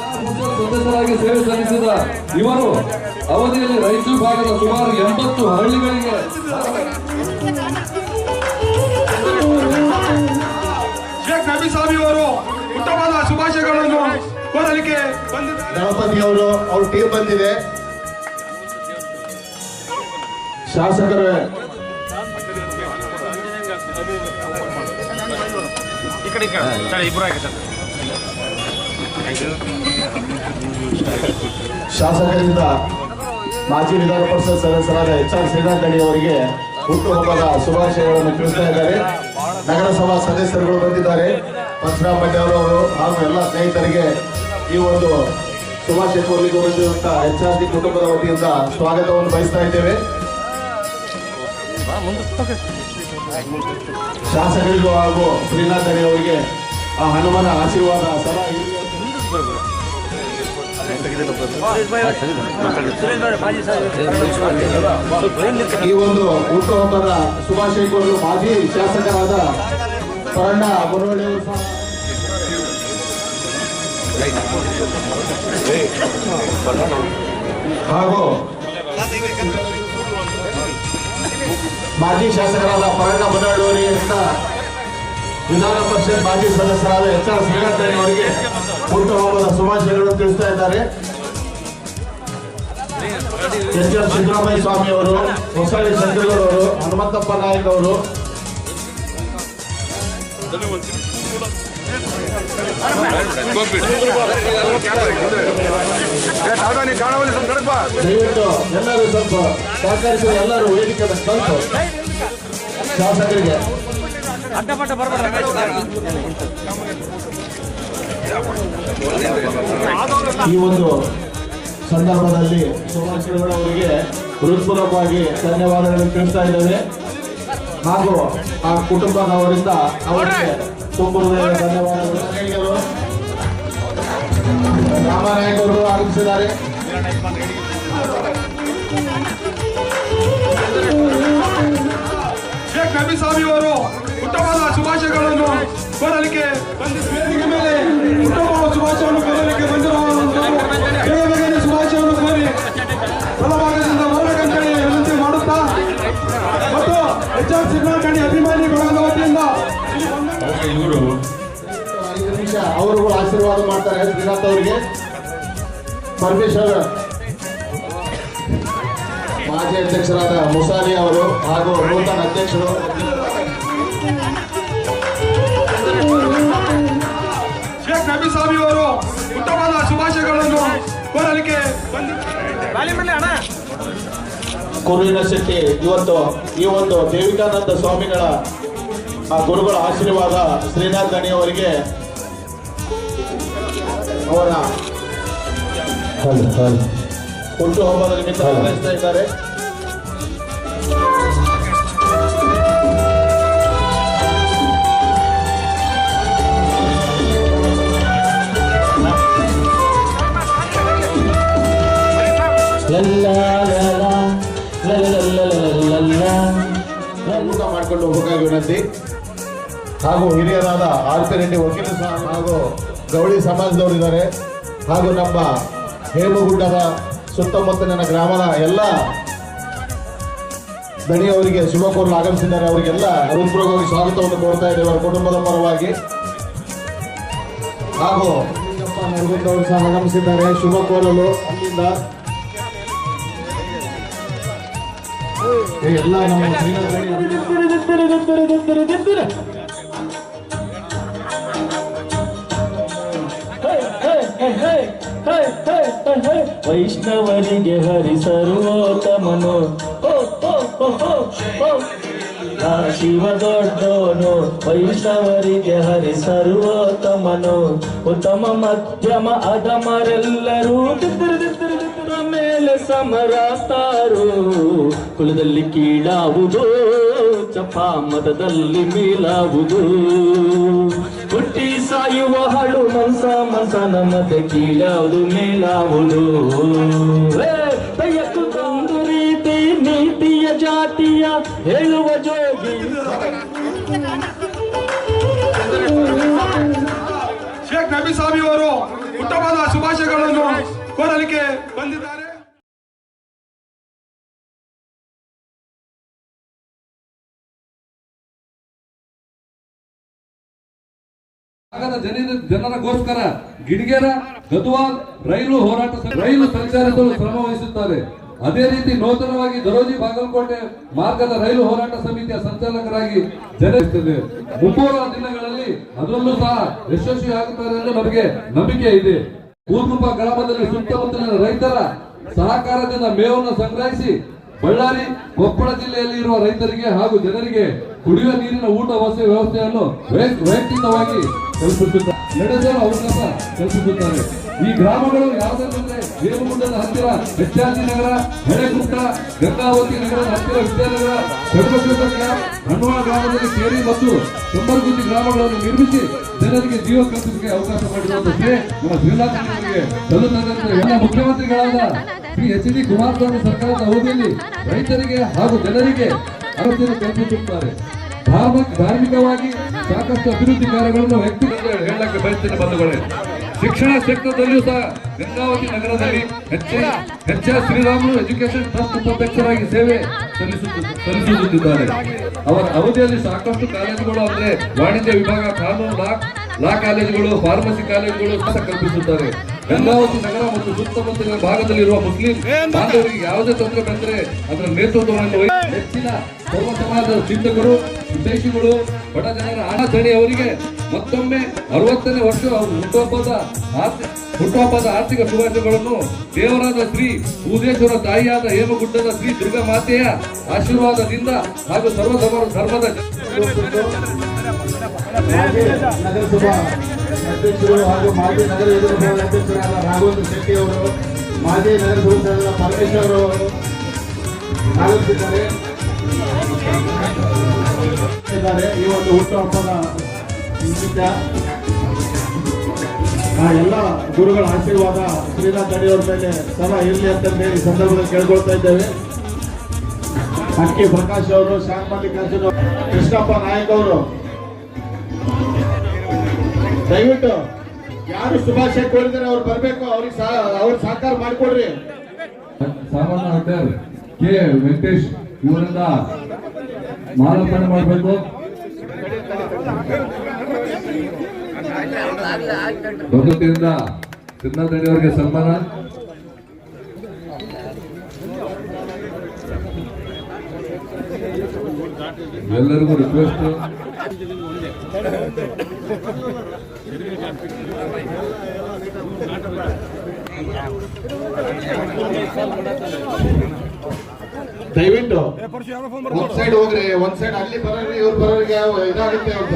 ಸದಸ್ಯರಾಗಿ ಸೇವೆ ಸಲ್ಲಿಸಿದ ಇವರು ಅವಧಿಯಲ್ಲಿ ರೈತ ಭಾಗದ ಸುಮಾರು ಎಂಬತ್ತು ಹಳ್ಳಿಗಳಿಗೆ ಶೇಖ್ ನಬಿ ಅವರು ಉತ್ತಮವಾದ ಶುಭಾಶಯಗಳನ್ನು ಕೋರಲಿಕ್ಕೆ ಬಂದಿದೆ ಗಣಪತಿ ಅವರು ಅವ್ರ ಟೀಮ್ ಬಂದಿದೆ. ಶಾಸಕರು ಶಾಸಕರಿಂದ ಮಾಜಿ ವಿಧಾನ ಪರಿಷತ್ ಸದಸ್ಯರಾದ ಎಚ್ ಆರ್ ಶ್ರೀನಾಥ್ ಅವರಿಗೆ ಹುಟ್ಟುಹಬ್ಬದ ಶುಭಾಶಯಗಳನ್ನು ತಿಳಿಸ್ತಾ ಇದ್ದಾರೆ. ನಗರಸಭಾ ಸದಸ್ಯರುಗಳು ಬಂದಿದ್ದಾರೆ. ಪರಶುರಾಮ್ ಭಟ್ ಅವರು ಹಾಗೂ ಎಲ್ಲ ಸ್ನೇಹಿತರಿಗೆ ಈ ಒಂದು ಶುಭಾಶಯ ಕೋರ್ಲಿಗೆ ಬಂದಿರುವಂತ ಎಚ್ ಆರ್ ಡಿ ಕುಟುಂಬದ ವತಿಯಿಂದ ಸ್ವಾಗತವನ್ನು ಬಯಸ್ತಾ ಇದ್ದೇವೆ. ಶಾಸಕರಿಗೂ ಹಾಗೂ ಶ್ರೀನಾಥ್ ಅವರಿಗೆ ಆ ಹನುಮನ ಆಶೀರ್ವಾದ ಸದಾ ಈ ಒಂದು ಹುಟ್ಟುಹಬ್ಬದ ಶುಭಾಶಯ ಕೋರಲು ಮಾಜಿ ಶಾಸಕರಾದ ಪರಣ್ಣ ಅವರು ಹಾಗೂ ಮಾಜಿ ಶಾಸಕರಾದ ಪರಣ್ಣ ಅವರಿಗೆ ಸಹ ವಿಧಾನ ಪರಿಷತ್ ಮಾಜಿ ಸದಸ್ಯರಾದ ಎಚ್ ಆರ್ ಶ್ರೀನಾಥ್ ಅವರಿಗೆ ಹುಟ್ಟುಹಬ್ಬದ ಶುಭಾಶಯಗಳನ್ನು ತಿಳಿಸ್ತಾ ಇದ್ದಾರೆ. ಎಚ್ ಆರ್ ಸಿದ್ದರಾಮಯ್ಯ ಸ್ವಾಮಿ ಅವರು, ಹೊಸಳ್ಳಿ ಚಂದ್ರಗೌಡ ಅವರು, ಹನುಮಂತಪ್ಪ ನಾಯಕ್ ಅವರು. ದಯವಿಟ್ಟು ಎಲ್ಲರೂ ಸ್ವಲ್ಪ ಸಹಕರಿಸಿದ ಎಲ್ಲರೂ ವೇದಿಕೆ ಸ್ವಲ್ಪ ಶಾಸಕರಿಗೆ ಈ ಒಂದು ಸಂದರ್ಭದಲ್ಲಿ ಸುಭಾಷ್ ಅವರಿಗೆ ಹೃತ್ಪೂರ್ವಕವಾಗಿ ಧನ್ಯವಾದಗಳನ್ನು ತಿಳಿಸ್ತಾ ಇದ್ದೇವೆ. ಹಾಗೂ ಆ ಕುಟುಂಬದವರಿಂದ ಅವರಿಗೆ ತುಂಬ ಹೃದಯದ ಧನ್ಯವಾದಗಳು ರಾಮನಾಯಕವರು ಆಗಮಿಸಿದ್ದಾರೆ. ಕವಿ ಸ್ವಾಮಿಯವರು ಉತ್ತಮವಾದ ಶುಭಾಶಯಗಳನ್ನು ಬರಲಿಕ್ಕೆ ವೇದಿಕೆ ಮೇಲೆ ಉತ್ತಮವಾದ ಶುಭಾಶಯವನ್ನು ಕೊಡಲಿಕ್ಕೆ ಬಂದಿರುವ ಬೇಗ ಬೇಗನೆ ಶುಭಾಶಯವನ್ನು ಕೋರಿ ಬಲಭಾಗದಿಂದ ಮೌನಗಂಟಣೆ ವಿನಂತಿ ಮಾಡುತ್ತಾ ಮತ್ತು ಎಚ್ ಆರ್ ಸಿದ್ದರಾಮಯ್ಯ ಅಭಿಮಾನಿ ಬಳಗದ ವತಿಯಿಂದ ಐದು ನಿಮಿಷ ಅವರು ಆಶೀರ್ವಾದ ಮಾಡ್ತಾರೆ ಶ್ರೀನಾಥ್ ಅವರಿಗೆ. ಪರಮೇಶ್ವರ. ಮಾಜಿ ಅಧ್ಯಕ್ಷರಾದ ಮುಸಾಲಿ ಅವರು ಹಾಗೂ ನೂತನ ಅಧ್ಯಕ್ಷರು. ಶೇಖ್ ನಬಿ ಸ್ವಾಮಿ ಅವರು ಉತ್ತಮವಾದ ಶುಭಾಶಯಗಳನ್ನು ಕೋರಲಿಕ್ಕೆ ಕುರುವಿನ ಶೆಟ್ಟಿ ಇವತ್ತು ಈ ಒಂದು ದೇವಿಕಾನಂದ ಸ್ವಾಮಿಗಳ ಆ ಗುರುಗಳ ಆಶೀರ್ವಾದ ಶ್ರೀನಾಥ್ ಗಣಿ ಅವರಿಗೆ. ಅವರ ಹುಟ್ಟುಹಬ್ಬದ ನಿಮಿತ್ತ ಇದ್ದಾರೆ. ಹಾಗೂ ಹಿರಿಯರಾದ ಆರ್ ಪಿ ರೆಡ್ಡಿ ವಕೀಲ ಹಾಗೂ ಗೌಳಿ ಸಮಾಜದವರು ಇದ್ದಾರೆ. ಹಾಗೂ ನಮ್ಮ ಹೇಮಗುಡ್ಡದ ಸುತ್ತಮುತ್ತಲಿನ ಗ್ರಾಮದ ಎಲ್ಲ ಗಣಿಯವರಿಗೆ ಶುಭ ಕೋರಲು ಆಗಮಿಸಿದ್ದಾರೆ. ಅವರಿಗೆಲ್ಲ ಹೃತ್ಪೂರ್ವಕವಾಗಿ ಸ್ವಾಗತವನ್ನು ಕೋರ್ತಾ ಇದ್ದೇವೆ. ಅವರ ಕುಟುಂಬದ ಪರವಾಗಿ. ಹಾಗೂ ಸಹ ಆಗಮಿಸಿದ್ದಾರೆ. ಶುಭ ಕೋರಲು ಅಲ್ಲಿಂದ ಎಲ್ಲ ನಮ್ಮ ವೈಷ್ಣವರಿಗೆ ಹರಿ ಸರ್ವೋತ್ತಮನು ಶಿವ ದೊಡ್ಡೋನು ವೈಷ್ಣವರಿಗೆ ಹರಿ ಸರ್ವೋತ್ತಮನು ಉತ್ತಮ ಮಧ್ಯಮ ಅಧಮರೆಲ್ಲರೂ ಮೇಲೆ ಸಮರಾಸ್ತಾರೋ? ಕುಲದಲ್ಲಿ ಕೀಳಾವುದು? ಚಪಾ ಮತದಲ್ಲಿ ಮೀಲಾವುದು? ಹುಟ್ಟಿ ಸಾಯುವ ಹಳು ಮನ್ಸ ಮನ್ಸ ಮತ್ತೆ ಕೀಳಾವುದು ಮೇಲಾವುದು ರೀತಿ, ನೀತಿಯ ಜಾತಿಯ ಹೇಳುವ ಜೋಗಿ. ಶೇಖ್ ನಬಿ ಅವರು ಉತ್ತಮವಾದ ಶುಭಾಶಯಗಳನ್ನು ಕೋರಲಿಕ್ಕೆ ಬಂದಿದ್ದಾರೆ. ಜನರ ಜನರಗೋಸ್ಕರ ಗಿಡಿಗೆರ, ಗದ್ವಾಲ್, ರೈಲು ಹೋರಾಟ ರೈಲು ಸಂಚಾರಿಸಲು ಶ್ರಮ ವಹಿಸುತ್ತಾರೆ. ಅದೇ ರೀತಿ ನೂತನವಾಗಿ ದರೋಜಿ ಬಾಗಲಕೋಟೆ ಮಾರ್ಗದ ರೈಲು ಹೋರಾಟ ಸಮಿತಿಯ ಸಂಚಾಲಕರಾಗಿ ಜನಿಸುತ್ತದೆ ಮುಂಬರುವ ದಿನಗಳಲ್ಲಿ ಅದರಲ್ಲೂ ಸಹ ಯಶಸ್ವಿ ಆಗುತ್ತಾರೆ ಎಂದು ನಮಗೆ ನಂಬಿಕೆ ಇದೆ. ಕೂರ್ಮುಪ ಗ್ರಾಮದಲ್ಲಿ ಸುತ್ತಮುತ್ತಲಿನ ರೈತರ ಸಹಕಾರದಿಂದ ಮೇವನ್ನು ಸಂಗ್ರಹಿಸಿ ಬಳ್ಳಾರಿ, ಕೊಪ್ಪಳ ಜಿಲ್ಲೆಯಲ್ಲಿ ಇರುವ ರೈತರಿಗೆ ಹಾಗೂ ಜನರಿಗೆ ಕುಡಿಯುವ ನೀರಿನ ಊಟ, ವಸತಿ ವ್ಯವಸ್ಥೆಯನ್ನು ವೈಯಕ್ತಿಕವಾಗಿ ಕಲ್ಪಿಸುತ್ತಾರೆ ಅವಕಾಶ ಕಲ್ಪಿಸುತ್ತಾರೆ. ಈ ಗ್ರಾಮಗಳು ಯಾವುದಂದ್ರೆ ದೇವಗುಡ್ಡದ ಹತ್ತಿರ, ಹೆಚ್ಚಾಜಿ ನಗರ ಹೆಳೆಗುಡ್ಡ ಗಂಗಾವತಿ ನಗರದ ಹತ್ತಿರ, ವಿದ್ಯಾನಗರ ಚಂದ್ರಶೇಖರ ಹಣ್ಣುವಾಳ ಹಣ್ಣುವ ಗ್ರಾಮದಲ್ಲಿ ಸೇರಿ ಮತ್ತು ಕಂಬರಗುದ್ದಿ ಗ್ರಾಮಗಳನ್ನು ನಿರ್ಮಿಸಿ ಜನರಿಗೆ ಜೀವ ಕಲ್ಪಿಸಲಿಕ್ಕೆ ಅವಕಾಶ ಮಾಡಿರುವಂತೆ ನಮ್ಮ ಜಿಲ್ಲಾಧಿಕಾರಿಗೆ ಸಲ್ಲುತ್ತದೆ ಎಲ್ಲ ಮುಖ್ಯಮಂತ್ರಿಗಳಾದ ಶ್ರೀ ಎಚ್ ಡಿ ಕುಮಾರಸ್ವಾಮಿ ಸರ್ಕಾರದ ಅವಧಿಯಲ್ಲಿ ರೈತರಿಗೆ ಹಾಗೂ ಜನರಿಗೆ ಅಗತ್ಯ ಕಲ್ಪಿಸುತ್ತಾರೆ ಧಾರ್ಮಿಕ ಧಾರ್ಮಿಕವಾಗಿ ಸಾಕಷ್ಟು ಅಭಿವೃದ್ಧಿ ಕಾರ್ಯಗಳನ್ನು ವ್ಯಕ್ತಿ ಹೇಳಕ್ಕೆ ಬಯಸ್ತೇನೆ ಬಂಧುಗಳೇ. ಶಿಕ್ಷಣ ಕ್ಷೇತ್ರದಲ್ಲಿಯೂ ಸಹ ಗಂಗಾವತಿ ನಗರದಲ್ಲಿ H H S Sriramulu education trust ಉಪಾಧ್ಯಕ್ಷರಾಗಿ ಸೇವೆ ಸಲ್ಲಿಸುತ್ತಿದ್ದಾರೆ. ಅವರ ಅವಧಿಯಲ್ಲಿ ಸಾಕಷ್ಟು ಕಾಲೇಜುಗಳು ಅಂದ್ರೆ ವಾಣಿಜ್ಯ ವಿಭಾಗ ಕಾನೂನು ಲಾ ಲಾ ಕಾಲೇಜುಗಳು ಫಾರ್ಮಸಿ ಕಾಲೇಜುಗಳು ಕಲ್ಪಿಸುತ್ತಾರೆ. ಗಂಗಾವತಿ ನಗರ ಮತ್ತು ಸುತ್ತಮುತ್ತಲಿನ ಭಾಗದಲ್ಲಿರುವ ಮುಸ್ಲಿಂ ಬಾಂಧವರಿಗೆ ಯಾವುದೇ ತೊಂದರೆ ಬಂದರೆ ಅದರ ನೇತೃತ್ವವನ್ನು ವಹಿಸಿ ಹೆಚ್ಚಿನ ಸರ್ವ ಸಮಾಜದ ಚಿಂತಕರು ವಿದೇಶಿಗಳು ಬಡ ಜನರ ಅವರಿಗೆ ಮತ್ತೊಮ್ಮೆ ಅರವತ್ತನೇ ವರ್ಷ ಹುಟ್ಟುಹಬ್ಬದ ಆರ್ಥಿಕ ಹುಟ್ಟುಹಬ್ಬದ ಆರ್ಥಿಕ ಶುಭಾಶಯಗಳನ್ನು ದೇವರಾದ ಶ್ರೀ ಭೂದೇಶ್ವರ ತಾಯಿಯಾದ ಹೇಮಗುಡ್ಡದ ಶ್ರೀ ದುರ್ಗಾ ಮಾತೆಯ ಆಶೀರ್ವಾದದಿಂದ ಹಾಗೂ ಸರ್ವ ಧರ್ಮ- ಧರ್ಮದ ನಗರಸಭಾ ಅಧ್ಯಕ್ಷರು ಹಾಗೂ ಮಾಜಿ ನಗರ ವಿಧಾನಸಭಾ ಅಧ್ಯಕ್ಷರಾದ ರಾಘವೇಂದ್ರ ಶೆಟ್ಟಿ ಅವರು ಮಾಜಿ ನಗರಸಭೆ ಪರಮೇಶ್ವರ್ ಅವರು ಆಗಮಿಸಿದ್ದಾರೆ. ಈ ಒಂದು ಹುಟ್ಟುಹಬ್ಬದ ನಿಮಿತ್ತ ಆ ಎಲ್ಲ ಗುರುಗಳ ಆಶೀರ್ವಾದ ಶ್ರೀನಾಥ್ ಅಡಿಯವರ ಮೇಲೆ ಸದಾ ಇರಲಿ ಅಂತ ಹೇಳಿ ಈ ಸಂದರ್ಭದಲ್ಲಿ ಕೇಳ್ಕೊಳ್ತಾ ಇದ್ದೇವೆ ಅಕ್ಕಿ ಪ್ರಕಾಶ್ ಅವರು ಶ್ಯಾಮ್ ಮಲ್ಲಿಕಾರ್ಜುನ್ ಕೃಷ್ಣಪ್ಪ ನಾಯಕ್ ಅವರು ದಯವಿಟ್ಟು ಯಾರು ಶುಭಾಶಯ ಕೋರಿದ್ರೆ ಅವ್ರು ಬರ್ಬೇಕು, ಅವ್ರಿಗೆ ಅವ್ರ ಸಹಕಾರ ಮಾಡಿಕೊಡ್ರಿ. ಸಾಮಾನ್ಯ ಹೋಟೆಲ್ ಕೆ ವೆಂಕಟೇಶ್ ಇವರಿಂದ ಮಾಲಾರ್ಪಣೆ ಮಾಡಬೇಕು. ಭಗವತಿಯಿಂದ ಸಿದ್ಧಾರ್ಥಿ ಅವರಿಗೆ ಸನ್ಮಾನ. ಎಲ್ಲರಿಗೂ ರಿಕ್ವೆಸ್ಟ್ ದಯವಿಟ್ಟು ಒಂದ್ ಸೈಡ್ ಹೋಗ್ರಿ ಒಂದ್ ಸೈಡ್ ಅಲ್ಲಿ ಬರೋರಿ ಇವ್ರು ಬರೋರಿಗೆ ಇದಾಗುತ್ತೆ ಅಂತ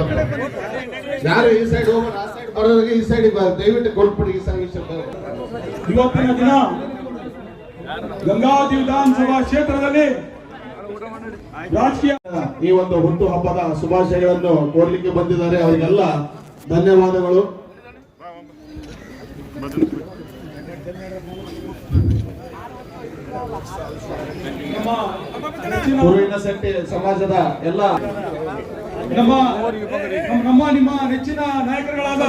ಯಾರು ಈ ಸೈಡ್ ಹೋಗೋರು ಆ ಸೈಡ್ ಬರೋರಿಗೆ ಈ ಸೈಡ್ ದಯವಿಟ್ಟು ಕೊಟ್ಬಿಡಿ ಈ ಸೈಡ್ ಇವತ್ತಿನ ದಿನ ಗಂಗಾವತಿ ವಿಧಾನಸಭಾ ಕ್ಷೇತ್ರದಲ್ಲಿ ರಾಜಕೀಯ ಈ ಒಂದು ಹುಟ್ಟು ಹಬ್ಬದ ಶುಭಾಶಯಗಳನ್ನು ಕೋರ್ಲಿಕ್ಕೆ ಬಂದಿದ್ದಾರೆ ಅವರಿಗೆಲ್ಲ. ಧನ್ಯವಾದಗಳು. ಪೂರ್ವಿನ ಶೆಟ್ಟಿ ಸಮಾಜದ ಎಲ್ಲ ನಮ್ಮ ನಮ್ಮ- ನಮ್ಮ ನಿಮ್ಮ ನೆಚ್ಚಿನ ನಾಯಕರುಗಳಾದ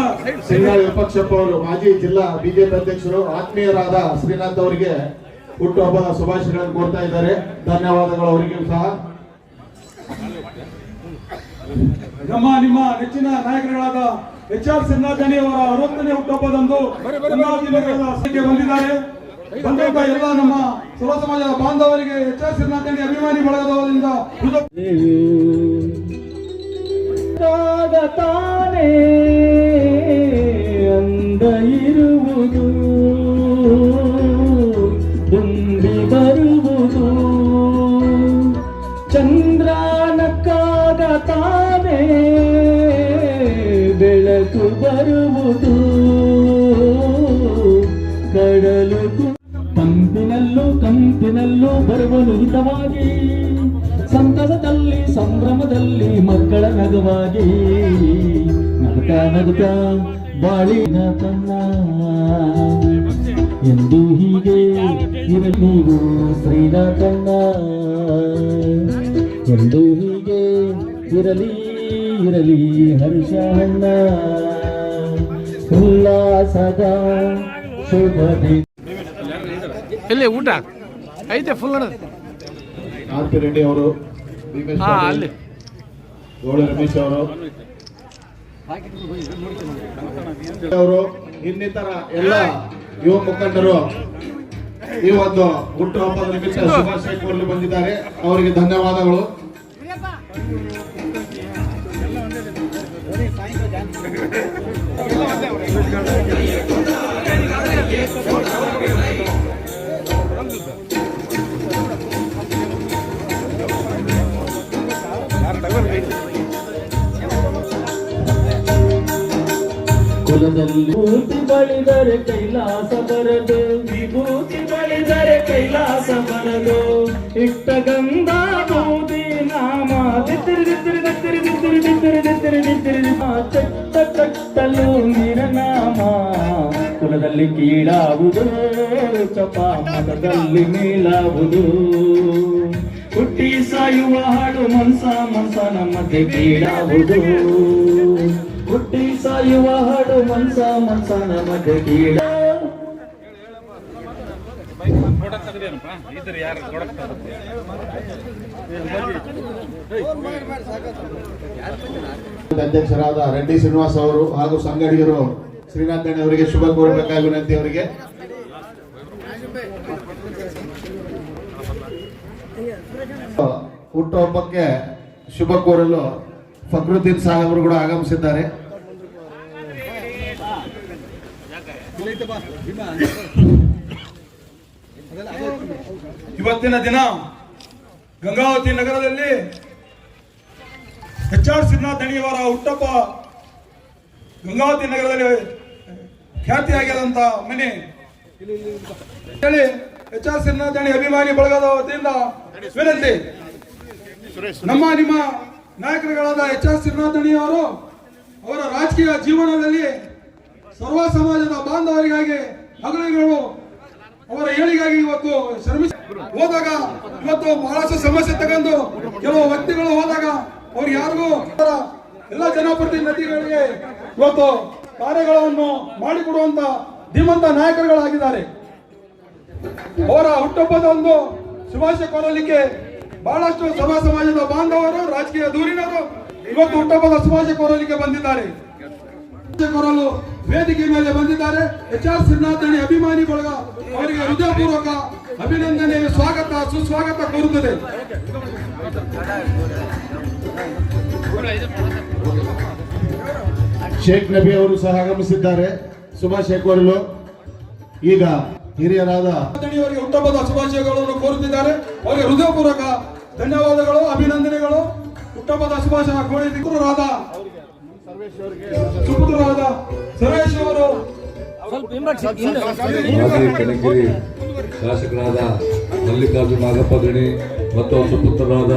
ಸಿಂಗಾಳ ವಿಪಕ್ಷಪ್ಪ ಅವರು ಮಾಜಿ ಜಿಲ್ಲಾ ಬಿಜೆಪಿ ಅಧ್ಯಕ್ಷರು ಆತ್ಮೀಯರಾದ ಶ್ರೀನಾಥ್ ಅವರಿಗೆ ಹುಟ್ಟುಹಬ್ಬದ ಶುಭಾಶಯಗಳನ್ನು ಕೋರ್ತಾ ಇದ್ದಾರೆ. ಧನ್ಯವಾದಗಳು ಅವರಿಗೂ ಸಹ. ನಮ್ಮ ನಿಮ್ಮ ನೆಚ್ಚಿನ ನಾಯಕರುಗಳಾದ ಎಚ್ ಆರ್ ಸಿಂಗಾಜನಿ ಅವರ ಅರವತ್ತನೇ ಹುಟ್ಟುಹಬ್ಬದಂದು ಬಂದಿದ್ದಾರೆ. ಬಂದಂತ ಎಲ್ಲ ನಮ್ಮ ಸರ್ವ ಸಮಾಜದ ಬಾಂಧವರಿಗೆ ಎಚ್ ಆರ್ ಸಿಂಗಾಜನಿ ಅಭಿಮಾನಿ ಬಳಗದವರಿಂದ ಬರುವನು ಸಂತಸದಲ್ಲಿ ಸಂಭ್ರಮದಲ್ಲಿ, ಮಕ್ಕಳ ನಗುವಾಗಿ. ನಗುತ್ತ ನಗುತ್ತ, ಬಾಳಿನ ತನ್ನ. ಎಂದು ಹೀಗೆ ಇರಲಿ ಶ್ರೀನಾಥಣ್ಣ ಎಂದು ಹೀಗೆ ಇರಲಿ ಇರಲಿ ಹರ್ಷಣ್ಣ ಉಲ್ಲಾಸದ ಶುಭ ದಿನ. ಎಲ್ಲಿ ಊಟ? ಐತೆ ಫುಲ್ ರೆಡ್ಡಿ ಅವರು ಅಲ್ಲಿ. ಗೌಡ ರಮೇಶ್ ಅವರು. ಅವರು ಇನ್ನಿತರ ಎಲ್ಲ ಯುವ ಮುಖಂಡರು ಈ ಒಂದು ಹುಟ್ಟುಹಬ್ಬದ ನಿಮಿತ್ತ ಶುಭಾಶಯ ಕೋರಲು ಬಂದಿದ್ದಾರೆ. ಅವರಿಗೆ ಧನ್ಯವಾದಗಳು. ಕುಲದಲ್ಲಿ ವಿಭೂತಿ ಬಳಿದರೆ ಕೈಲಾಸ ಬರದು ವಿಭೂತಿ ಬಳಿದರೆ ಕೈಲಾಸ ಬರದು ಇಟ್ಟ ಗಂಧ ಬೂದಿ ನಾಮ ದಿತ್ತಿರಿ ದಿತ್ತಿರಿ ದಿತ್ತಿರಿ ದಿತ್ತಿರಿ ದಿತ್ತಿರಿ ದಿತ್ತಿರಿ ದಿತ್ತಿರಿ ಚಟ್ಟ ಚಟ್ಟಲು ನಿರನಾಮ ಕುಲದಲ್ಲಿ ಕೀಳಾವುದು ಚಪ ಮತದಲ್ಲಿ ಮೇಲಾವುದು ಹುಟ್ಟಿ ಸಾಯುವ ಹಾಡು ಮನ್ಸ ಮನ್ಸನ ಮಧ್ಯೆ ಕೀಳಾವುದು ಹುಟ್ಟಿ ಸಾಯುವ ಹಾಡು ಮನ್ಸ ಮನ್ಸ ನಮಗೆ ಕೀಳ ಅಧ್ಯಕ್ಷರಾದ ರೆಡ್ಡಿ ಶ್ರೀನಿವಾಸ್ ಅವರು ಹಾಗೂ ಸಂಗಡಿಗರು ಶ್ರೀನಾಥ್ ಅಣ್ಣ ಅವರಿಗೆ ಶುಭ ಕೋರಬೇಕಾಗಿ ವಿನಂತಿ ಅವರಿಗೆ. ಹುಟ್ಟುಹಬ್ಬಕ್ಕೆ ಶುಭ ಕೋರಲು ಫಕ್ರುದ್ದೀನ್ ಸಾಹೇಬರು ಕೂಡ ಆಗಮಿಸಿದ್ದಾರೆ. ಇವತ್ತಿನ ದಿನ ಗಂಗಾವತಿ ನಗರದಲ್ಲಿ ಎಚ್ ಆರ್ ಸಿದ್ಧನಾಥ್ ದಣಿಯವರ ಹುಟ್ಟಪ್ಪ ಗಂಗಾವತಿ ನಗರದಲ್ಲಿ ಖ್ಯಾತಿಯಾಗಿದಂತ ಮನೆ. ಹೇಳಿ, ಎಚ್ ಆರ್ ಸಿದ್ಧನಾಥ್ ದಣಿ ಅಭಿಮಾನಿ ಬಳಗದ ವತಿಯಿಂದ ವಿನಂತಿ. ನಮ್ಮ, ನಿಮ್ಮ ನಾಯಕರುಗಳಾದ ಎಚ್ ಆರ್ ಸಿದ್ಧನಾಥ್ ದಣಿಯವರು ಅವರ ರಾಜಕೀಯ ಜೀವನದಲ್ಲಿ ಸರ್ವ ಸಮಾಜದ ಬಾಂಧವರಿಗಾಗಿ ಮಗಳಿಗಳು ಅವರ ಏಳಿಗಾಗಿ ಇವತ್ತು ಶ್ರಮಿಸ ಹೋದಾಗ ಇವತ್ತು ಬಹಳಷ್ಟು ಸಮಸ್ಯೆ ತಗೊಂಡು ಕೆಲವು ವ್ಯಕ್ತಿಗಳು ಹೋದಾಗ ಅವ್ರು ಯಾರಿಗೂ ಎಲ್ಲ ಜನಪ್ರತಿನಿಧಿಗಳಿಗೆ ಇವತ್ತು ಕಾರ್ಯಗಳನ್ನು ಮಾಡಿಕೊಡುವಂತ ಧೀಮಂತ ನಾಯಕರುಗಳಾಗಿದ್ದಾರೆ. ಅವರ ಹುಟ್ಟುಹಬ್ಬದ ಒಂದು ಶುಭಾಶಯ ಕೋರಲಿಕ್ಕೆ ಬಹಳಷ್ಟು ಸಭಾ ಸಮಾಜದ ಬಾಂಧವರು, ರಾಜಕೀಯ ದೂರಿನವರು ಇವತ್ತು ಹುಟ್ಟುಹಬ್ಬದ ಶುಭಾಶಯ ಕೋರಲಿಕ್ಕೆ ಬಂದಿದ್ದಾರೆ. ಕೋರಲು ವೇದಿಕೆ ಮೇಲೆ ಬಂದಿದ್ದಾರೆ. ಎಚ್ ಆರ್ ಶ್ರೀನಾಥಣಿ ಅಭಿಮಾನಿ ಬಳಗ ಅವರಿಗೆ ಹೃದಯಪೂರ್ವಕ ಅಭಿನಂದನೆ ಸ್ವಾಗತ ಸುಸ್ವಾಗತ ಕೋರುತ್ತದೆ. ಶೇಖ್ ನಬಿ ಅವರು ಸಹ ಆಗಮಿಸಿದ್ದಾರೆ. ಅವರು ಈಗ ಹಿರಿಯರಾದ ಅವರಿಗೆ ಹುಟ್ಟುಹಬ್ಬದ ಶುಭಾಶಯಗಳನ್ನು ಕೋರುತ್ತಿದ್ದಾರೆ. ಅವರಿಗೆ ಹೃದಯಪೂರ್ವಕ ಧನ್ಯವಾದಗಳು ಅಭಿನಂದನೆಗಳು. ಉತ್ತಮದ ಶುಭಾಶಯ ಕೋರಿದ ಸುಪುತ್ರರಾದ ಸುರೇಶ್ ಅವರು. ಕಣಗಿರಿ ಶಾಸಕರಾದ ಮಲ್ಲಿಕಾರ್ಜುನ ನಾಗಪ್ಪ ಗಣಿ ಮತ್ತು ಅವರ ಸುಪುತ್ರರಾದ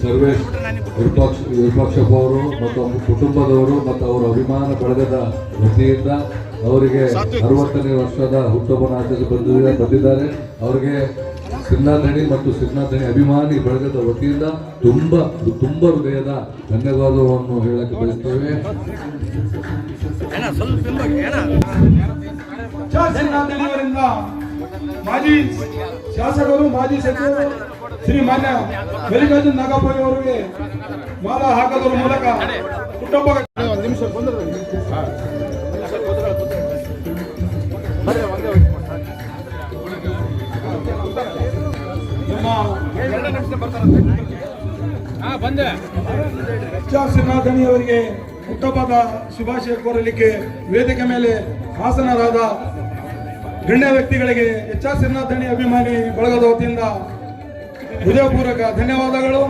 ಸರ್ವೇಶ್ ವಿರೂಪಾಕ್ಷ ವಿರೂಪಾಕ್ಷಪ್ಪ ಅವರು ಮತ್ತು ಅವರ ಕುಟುಂಬದವರು ಮತ್ತು ಅವರ ಅಭಿಮಾನ ಬಳಗದ ವತಿಯಿಂದ ಅವರಿಗೆ ಅರವತ್ತನೇ ವರ್ಷದ ಹುಟ್ಟುಹಬ್ಬನ ಆಚರಿಸಿ ಬಂದಿದ್ದಾರೆ. ಅವರಿಗೆ ಸಿನ್ನಾಧಣಿ ಮತ್ತು ಸಿನ್ನಾಧಣಿ ಅಭಿಮಾನಿ ಬಳಗದ ವತಿಯಿಂದ ತುಂಬ ತುಂಬ ಹೃದಯದ ಧನ್ಯವಾದವನ್ನು ಹೇಳಕ್ಕೆ ಬಯಸ್ತೇವೆ. ಮಾಜಿ ಶಾಸಕರು ಮಾಜಿ ಸಚಿವರು ಶ್ರೀ ಮಾನ್ಯ ಮಲ್ಲಿಕಾರ್ಜುನ್ ನಾಗಪ್ಪ ಅವರಿಗೆ ಮಾಲ ಹಾಕೋದ್ರ ಮೂಲಕ ಹುಟ್ಟುಹಬ್ಬ ಎಚ್ ಆರ್ ಅವರಿಗೆ ಹುಟ್ಟಬಾದ ಶುಭಾಶಯ ಕೋರಲಿಕ್ಕೆ ವೇದಿಕೆ ಮೇಲೆ ಹಾಸನರಾದ ಗಣ್ಯ ವ್ಯಕ್ತಿಗಳಿಗೆ ಎಚ್ ಆರ್ ಶ್ರೀನಾಥಣಿ ಅಭಿಮಾನಿ ಬಳಗದ ವತಿಯಿಂದ ಹೃದಯಪೂರ್ವಕ ಧನ್ಯವಾದಗಳು.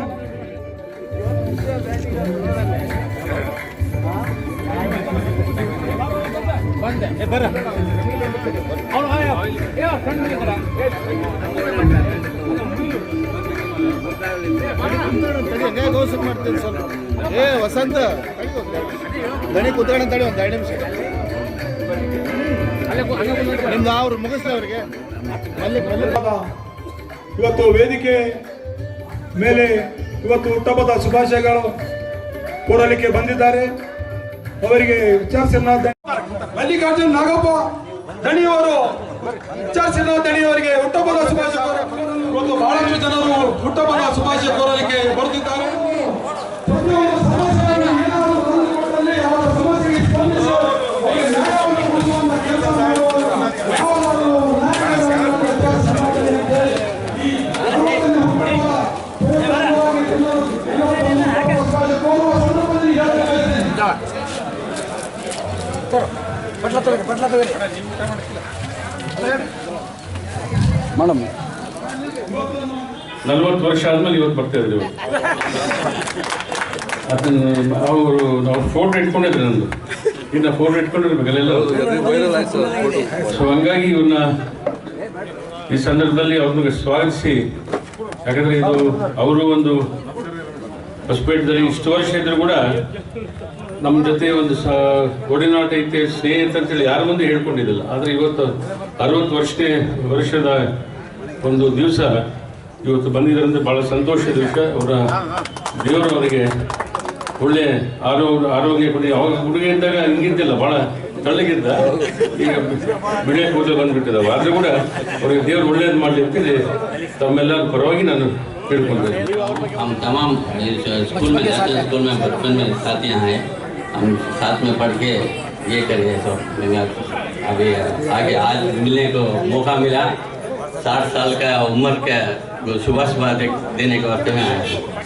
ಬಂದೆ. ಬರ ಮಾಡ್ತೀನಿ ಸರ್ ಏ, ವಸಂತ ದಣಿ ಕುತ್ಕೊಂಡು ತಡಿ ಒಂದು ಎರಡು ನಿಮಿಷ. ನಿಮ್ದು ಅವ್ರು ಮುಗಿಸ್ಲಿ ಅವ್ರಿಗೆ? ಇವತ್ತು ವೇದಿಕೆ ಮೇಲೆ ಇವತ್ತು ಹುಟ್ಟಹಬ್ಬದ ಶುಭಾಶಯಗಳು ಕೋರಲಿಕ್ಕೆ ಬಂದಿದ್ದಾರೆ. ಅವರಿಗೆ ವಿಚಾರಿಸಿದ ಮಲ್ಲಿಕಾರ್ಜುನ್ ನಾಗಪ್ಪ, ದಣಿಯವರು. ವಿಚಾರಿಸಿದ ದಣಿಯವರಿಗೆ ಹುಟ್ಟಹಬ್ಬದ ಶುಭಾಶಯ ಇವತ್ತು ಬಹಳಷ್ಟು ಜನರು ಹುಟ್ಟಹಬ್ಬದ ಶುಭಾಶಯ ಕೋರಲಿಕ್ಕೆ ಬರುತ್ತಿದ್ದಾರೆ. ಪ್ರತಿಯೊಂದು ನಲ್ವತ್ತು ವರ್ಷ ಆದ್ಮೇಲೆ ಇವತ್ತು ಬರ್ತಾ ಇದ್ರು ಅದನ್ನ ಅವರು ನಾವು ಫೋಟೋ ಇಟ್ಕೊಂಡಿದ್ರು ನಂದು. ಇನ್ನು ಫೋಟೋ ಇಟ್ಕೊಂಡಿರ್ಬೇಕಲ್ಲ ಸೊ ಹಂಗಾಗಿ ಇವನ್ನ ಈ ಸಂದರ್ಭದಲ್ಲಿ ಅವ್ರನ್ನ ಸ್ವಾಗತಿಸಿ. ಯಾಕಂದ್ರೆ ಇದು ಅವರು ಒಂದು ಹೊಸಪೇಟದಲ್ಲಿ ಇಷ್ಟು ವರ್ಷ ಇದ್ರು ಕೂಡ ನಮ್ಮ ಜೊತೆ ಒಂದು ಸ ಒಡಿನಾಟ ಐತೆ ಸ್ನೇಹಿತ ಅಂತೇಳಿ ಯಾರು ಮುಂದೆ ಹೇಳ್ಕೊಂಡಿದ್ದಿಲ್ಲ. ಆದರೆ ಇವತ್ತು ಅರವತ್ತು ವರ್ಷನೇ ವರ್ಷದ ಒಂದು ದಿವಸ ಇವತ್ತು ಬಂದಿದ್ದರಿಂದ ಬಹಳ ಸಂತೋಷದ ವಿಷಯ ಅವರ ದೇವರು ಅವರಿಗೆ ಒಳ್ಳೆ ಆರೋಗ್ಯ ಆರೋಗ್ಯ ಕೊಡಿ ಅವಾಗ ಹುಡುಗ ಇದ್ದಾಗ ಹಿಂಗಿದ್ದಿಲ್ಲ ಬಹಳ ತಳ್ಳಗಿದ್ದ ಈಗ ಬಿಳಿಯ ಕೂದಲು ಬಂದ್ಬಿಟ್ಟಿದ್ದಾವೆ ಆದ್ರೂ ಕೂಡ ಅವ್ರಿಗೆ ದೇವರು ಒಳ್ಳೇದು ಮಾಡಲಿ ಅಂತೇಳಿ ತಮ್ಮೆಲ್ಲರ ಪರವಾಗಿ ನಾನು ಕೇಳ್ಕೊಂಡೆ हम तमाम इस स्कूल में जाते हैं स्कूल में बचपन में साथ यहाँ आए हम साथ में पढ़ के ये करिए तो मैंने अभी आगे आज मिलने को मौका मिला साठ साल का उम्र का सुबह सुबह देने के वास्ते में आया